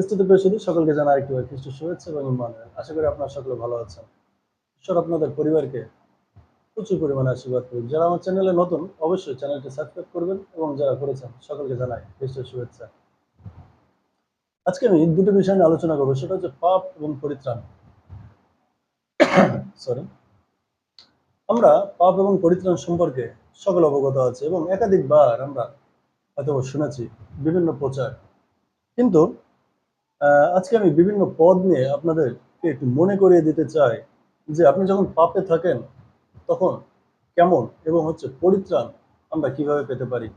খ্রিস্টতে সকলকে শুভেচ্ছা এবং আশা করি সকলে ভালো আছেন। ঈশ্বর আপনাদের পরিবারকে প্রচুর পরিমাণে আশীর্বাদ করুন। যারা আমার চ্যানেলে নতুন, অবশ্যই চ্যানেলটি সাবস্ক্রাইব করবেন এবং যারা করেছেন, সকলকে জানাই শুভেচ্ছা। আজকে আমি দুটো বিষয় নিয়ে আলোচনা করব। সেটা হচ্ছে পাপ এবং পরিত্রাণ। সরি আমরা পাপ এবং পরিত্রাণ সম্পর্কে সকল অবগত আছে এবং একাধিকবার আমরা হয়তো শুনেছি বিভিন্ন প্রচার। কিন্তু আজকে আমি বিভিন্ন পদ নিয়ে আপনাদের একটু মনে করিয়ে দিতে চাই যে আপনি যখন পাপে থাকেন, তখন কেমন এবং হচ্ছে পরিত্রাণ আমরা কীভাবে পেতে পারি?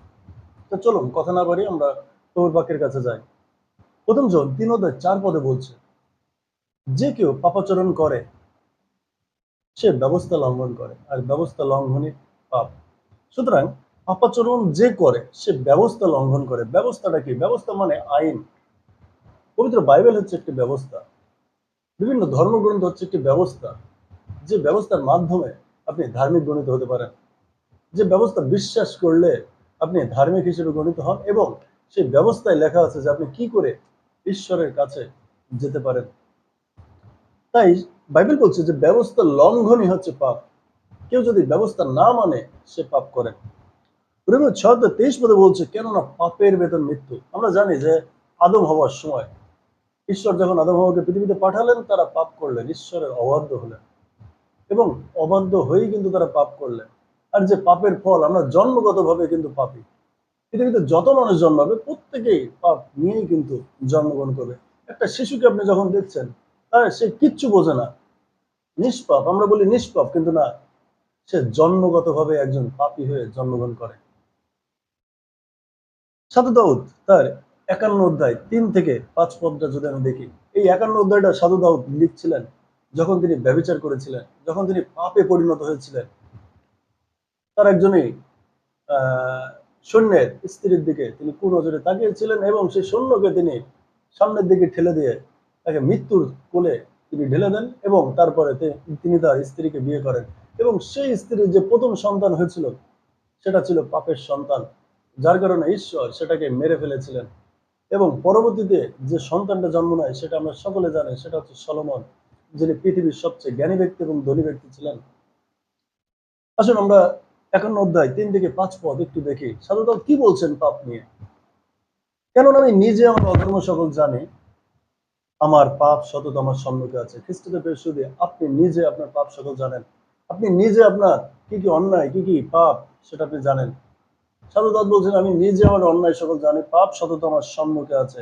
তো চলুন, কথা না বাড়ি আমরা প্রভুর বাক্যের কাছে যাই। প্রথম জন, তিন চার পদে বলছে, যে কেউ পাপাচরণ করে, সে ব্যবস্থা লঙ্ঘন করে, আর ব্যবস্থা লঙ্ঘনই পাপ। সুতরাং পাপাচরণ যে করে, সে ব্যবস্থা লঙ্ঘন করে। ব্যবস্থাটা কি? ব্যবস্থা মানে আইন। পবিত্র বাইবেল হচ্ছে একটি ব্যবস্থা। বিভিন্ন ধর্মগ্রন্থ হচ্ছে একটি ব্যবস্থা, যে ব্যবস্থার মাধ্যমে আপনি ধার্মিক গণিত হতে পারেন, যে ব্যবস্থা বিশ্বাস করলে আপনি ধার্মিক হিসেবে গণিত হন এবং সেই ব্যবস্থায় লেখা আছে যে আপনি কি করে ঈশ্বরের কাছে যেতে পারেন। তাই বাইবেল বলছে যে ব্যবস্থা লঙ্ঘনই হচ্ছে পাপ। কেউ যদি ব্যবস্থা না মানে সে পাপ করে। ছয় তেইশ পদে বলছে, কেননা পাপের বেতন মৃত্যু। আমরা জানি যে আদম হওয়ার সময় ঈশ্বর যখন আদম হওয়াকে পৃথিবীতে পাঠালেন, তারা পাপ করলেন। ঈশ্বরের অবাধ্য হলেন। এবং অবাধ্য হয়েই কিন্তু তারা পাপ করলেন। আর যে পাপের ফল, আমরা জন্মগতভাবে কিন্তু পাপি। পৃথিবীতে যত মানুষ জন্মাবে, প্রত্যেকেই পাপ নিয়েই কিন্তু জন্মগ্রহণ করবে। একটা শিশুকে আপনি যখন দেখছেন, তার সে কিচ্ছু বোঝে না। নিষ্পাপ, আমরা বলি নিষ্পাপ, কিন্তু না। সে জন্মগতভাবে একজন পাপী হয়ে জন্মগ্রহণ করে। সাধু দাউদ, তার একান্ন অধ্যায়, তিন থেকে পাঁচ পদটা যদি আমি দেখি, এই একান্ন অধ্যায়টা সাধু দাউদ লিখছিলেন যখন তিনি ব্যবচার করেছিলেন, যখন তিনি পাপে পরিণত হয়েছিলেন। তার একজনই সৈন্যের স্ত্রীর দিকে তিনি কুনজরে তাকিয়েছিলেন এবং সেই সৈন্যকে তিনি সামনের দিকে ঠেলে দিয়ে তাকে মৃত্যুর কোলে তিনি ঢেলে দেন এবং তারপরে তিনি তার স্ত্রীকে বিয়ে করেন। এবং সেই স্ত্রীর যে প্রথম সন্তান হয়েছিল, সেটা ছিল পাপের সন্তান। যার কারণে ঈশ্বর সেটাকে মেরে ফেলেছিলেন। এবং পরবর্তীতে যে সন্তানটা জন্ম নেয়, সেটা আমরা সকলে জানি, সেটা হচ্ছে সলমন, যিনি পৃথিবীর সবচেয়ে জ্ঞানী ব্যক্তি এবং ধনী ব্যক্তি ছিলেন। আসুন আমরা একান্ন অধ্যায় তিন থেকে পাঁচ পদ একটু দেখি। সাধুদাও কি বলছেন পাপ নিয়ে? কেননা আমি নিজে আমার অধর্ম সকল জানি, আমার পাপ সতত আমার সম্মুখে আছে। খ্রিস্টদের বৃহস্পতি আপনি নিজে আপনার পাপ সকল জানেন। আপনি নিজে আপনার কি কি অন্যায়, কি কি পাপ, সেটা আপনি জানেন। সাধুদাত বলছেন আমি নিজে আমার অন্যায় সকল জানি পাপ সতত আমার সম্মুখে আছে।